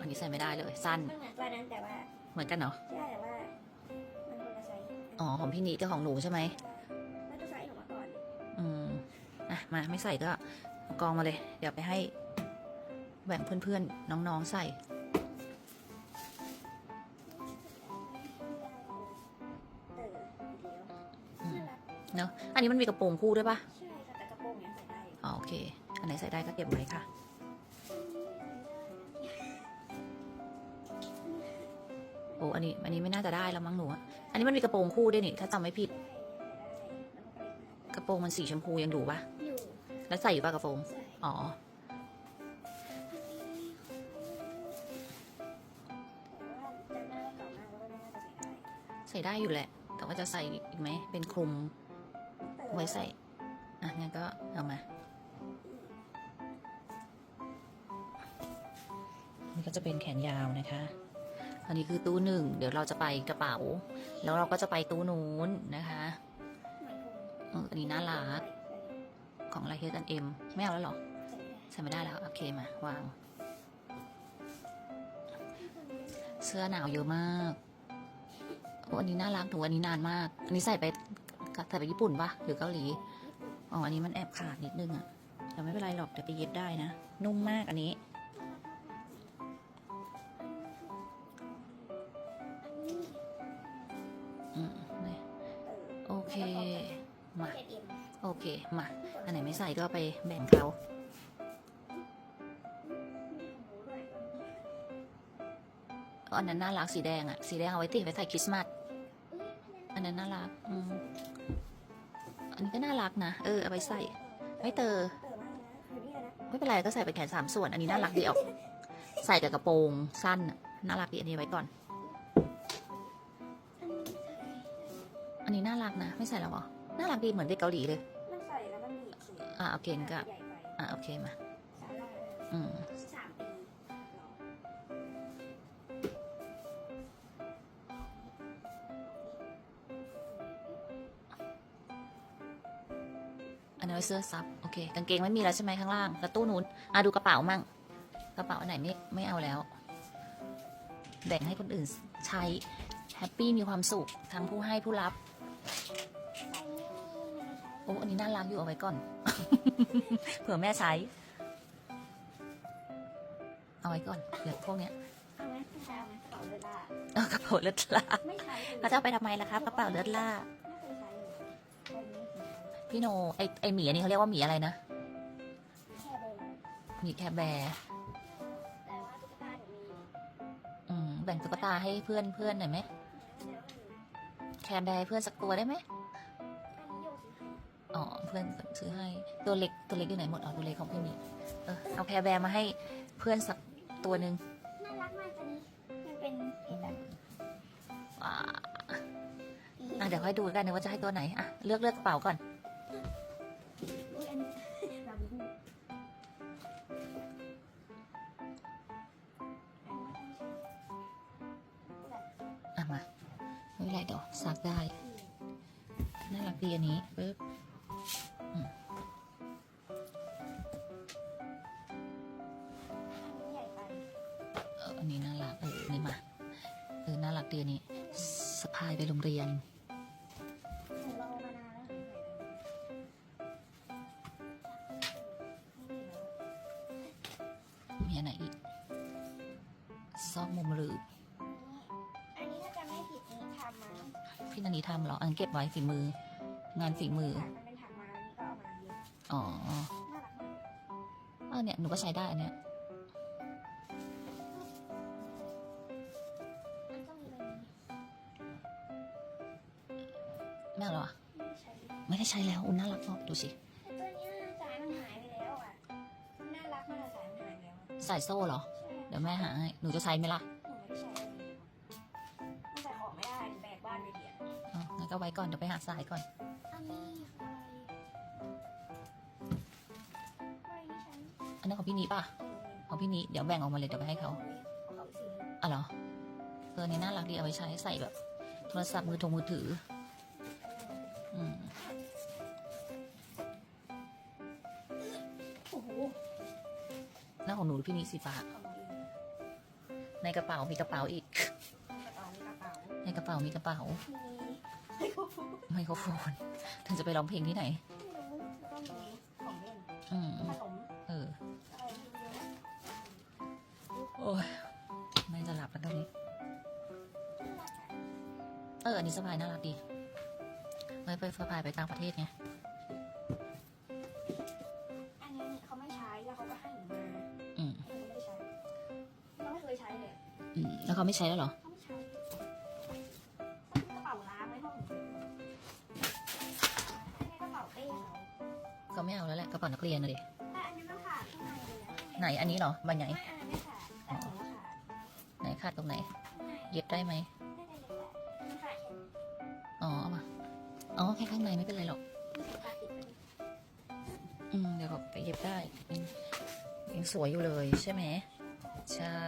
อันนี้ใส่ไม่ได้เลยสั้นมันเหมือนตัวนั้นแต่ว่าเหมือนกันเนาะใช่แต่ว่ามันคนละไซส์อ๋อของพี่นิกับของหนูใช่ไหมแล้วตัวไซส์ออกมาก่อนอืมอะมาไม่ใส่ก็เอากองมาเลย เดี๋ยวไปให้แบ่งเพื่อนๆน้องๆใส่เออเดี๋ยวอืมน่ารักเนาะอันนี้มันมีกระโปรงคู่ด้วยปะใช่ค่ะแต่กระโปรงยังใส่ได้อยู่อ๋อโอเค อันไหนใส่ได้ก็เก็บไว้ค่ะ โอ้อันนี้ อันนี้ไม่น่าจะได้แล้วมั้งหนูอะอันนี้มันมีกระโปรงคู่ด้วยนี่ ถ้าจำไม่ผิด กระโปรงมันสีชมพูยังดูปะอยู่แล้วใส่อยู่ปะกระโปรงใช่อ๋อแต่ว่าจำได้ว่าเก่ามากแล้วก็น่าจะใส่ได้ใส่ได้อยู่แหละ แต่ว่าจะใส่อีกไหม เป็นคลุม ไว้ใส่ อะงั้นก็เอามานี่ก็จะเป็นแขนยาวนะคะ อันนี้คือตู้หนึ่งเดี๋ยวเราจะไปกระเป๋า แล้วเราก็จะไปตู้นู้นนะคะเอออันนี้น่ารักของอะไรเฮดอันเอ็มไม่เอาแล้วเหรอใส่ไม่ได้แล้ว โอเคมาวาง เสื้อหนาวเยอะมากโอ้อันนี้น่ารักหนูอันนี้นานมาก อันนี้ใส่ไปใส่ไปญี่ปุ่นปะหรือเกาหลีอ๋ออันนี้มันแอบขาดนิดนึงอะแต่ไม่เป็นไรหรอกเดี๋ยวไปเย็บได้นะนุ่มมากอันนี้ เค มา โอเค มา อันไหนไม่ใส่ก็ไปแบ่งเขาอันนั้นน่ารักสีแดงอะสีแดงเอาไว้ติดไว้ใส่คริสต์มาส อันนั้นน่ารัก อืม อันนี้ก็น่ารักนะ เออ เอาไปใส่ ไม่เตอไม่เป็นไรก็ใส่ไปแขนสามส่วน อันนี้น่ารักดีออก ใส่กับกระโปรงสั้นน่ะน่ารักดีอันนี้ไว้ก่อน อันนี้น่ารักนะ ไม่ใส่แล้วเหรอ น่ารักดีเหมือนเด็กเกาหลีเลย มันใส่แล้วมันบีบสีอะโอเคงั้นก็ ใหญ่ไปอะโอเคมา สาราอืม สามปีหรออันนี้นไว้เสื้อซับโอเคกางเกงไม่มีแล้วใช่ไหมข้างล่างแล้วตู้นู้นอะดูกระเป๋ามั่งกระเป๋าอันไหนไม่ไม่เอาแล้ว แบ่งให้คนอื่นใช้แฮปปี้มีความสุขทั้งผู้ให้ผู้รับ โอ้อันนี้น่ารักอยู่เอาไว้ก่อน เผื่อแม่ใช้ เอาไว้ก่อนเผื่อพวกเนี้ยเอาไหมไม่ใช่เอาไหมกระเป๋าเลือดล่าเอากระเป๋าเลือดล่าไม่ใช้เลยเขาจะเอาไปทำไมล่ะครับกระเป๋าเลือดล่าไม่เคยใช้เลยวันนี้พี่โนไอไอหมีอันนี้เขาเรียกว่าหมีอะไรนะแค่เดินหมีแคร์แบร์แต่ว่าตุ๊กตาหนูมีอืมแบ่งตุ๊กตาให้เพื่อนเพื่อนหน่อยไหม แคร์แบร์ให้เพื่อนสักตัวได้ไหมอันนี้โยสิให้อ๋อเพื่อนซื้อให้ตัวเล็กตัวเล็กอยู่ไหนหมดอ๋อตัวเล็กของพี่หมีเออเอาแคร์แบร์มาให้เพื่อนสักตัวหนึ่งน่ารักมากตัวนี้มันเป็นเห็นแบบอ่าอะเดี๋ยวค่อยดูกันนะว่าจะให้ตัวไหนอะเลือกเลือกกระเป๋าก่อนอุ้ยอันนี้แบบนี้อะมา ไม่เป็นไรเดี๋ยวซักได้ น่ารักดีอันนี้ปึ๊บอันนี้น่ารักเออนี่มาเออน่ารักดีอันนี้สะพายไปโรงเรียนมีอันไหนอีกซอกมุมหรือ พี่นันนี้ทำเหรอ อันเก็บไว้ฝีมือ งานฝีมือ มันเป็นถักมาแล้วนี่ก็เอามาเย็บอ๋อน่ารักมากเออเนี่ยหนูก็ใช้ได้อันเนี้ยมันต้องมีใบนี้ไม่เอาหรอไม่ได้ใช้ไม่ได้ใช้แล้วอุ้นน่ารักมากดูสิแต่ตัวเนี้ยสายมันหายไปแล้วอะมันน่ารักมากสายมันหายไปแล้วอะใส่โซ่เหรอ ใช่ เดี๋ยวแม่หาให้ หนูจะใช้ไหมล่ะ ก็ไว้ก่อนเดี๋ยวไปหาสายก่อน อันนี้อะไรอะไรนี่ใช้อันนั้นของพี่นี้ป่ะ ของพี่นี้เดี๋ยวแบ่งออกมาเลยเดี๋ยวไปให้เขาของเขาอีกสีหนึ่งอ๋อเหรอเอออนนี้น่ารักดีเอาไว้ใช้ใส่แบบ โทรศัพท์มือถงมือถือ อืมโอ้โหแล้วของหนูพี่นี้สีฟ้า ของหนูเองในกระเป๋ามีกระเป๋าอีก กระเป๋ามีกระเป๋าในกระเป๋ามีกระเป๋า มี ไมโครโฟนไมโครโฟนเธอจะไปร้องเพลงที่ไหนไม่รู้แล้วก็มีของเล่นอืม ขนมเออ อะไรไม่รู้โอ้ยไม่จะหลับแล้วตอนนี้ เออ อันนี้สะพายน่ารักดีไว้ไปสะพายไปต่างประเทศไง อันนี้เขาไม่ใช้แล้วเขาก็ให้หนูมาอืม หนูไม่ได้ใช้เราไม่เคยใช้เลยอืม แล้วเขาไม่ใช้แล้วเหรอ เขา เขาไม่เอาแล้วแหละกระเป๋านักเรียนเลยแต่อันนี้มันขาดข้างในเลยอะไหนอันนี้เหรอใบไหน ไม่อันนั้นไม่ขาดแต่หนูว่าขาดไหนขาดตรงไหน ข้างในเย็บได้ไหมไม่ได้เลยแต่มันขาดแค่อ๋อเอามาอ๋อแค่ข้างในไม่เป็นไรหรอกนี้ขาดติดไปดิอืมเดี๋ยวเขาไปเย็บได้อืมยังสวยอยู่เลยใช่ไหม ใช่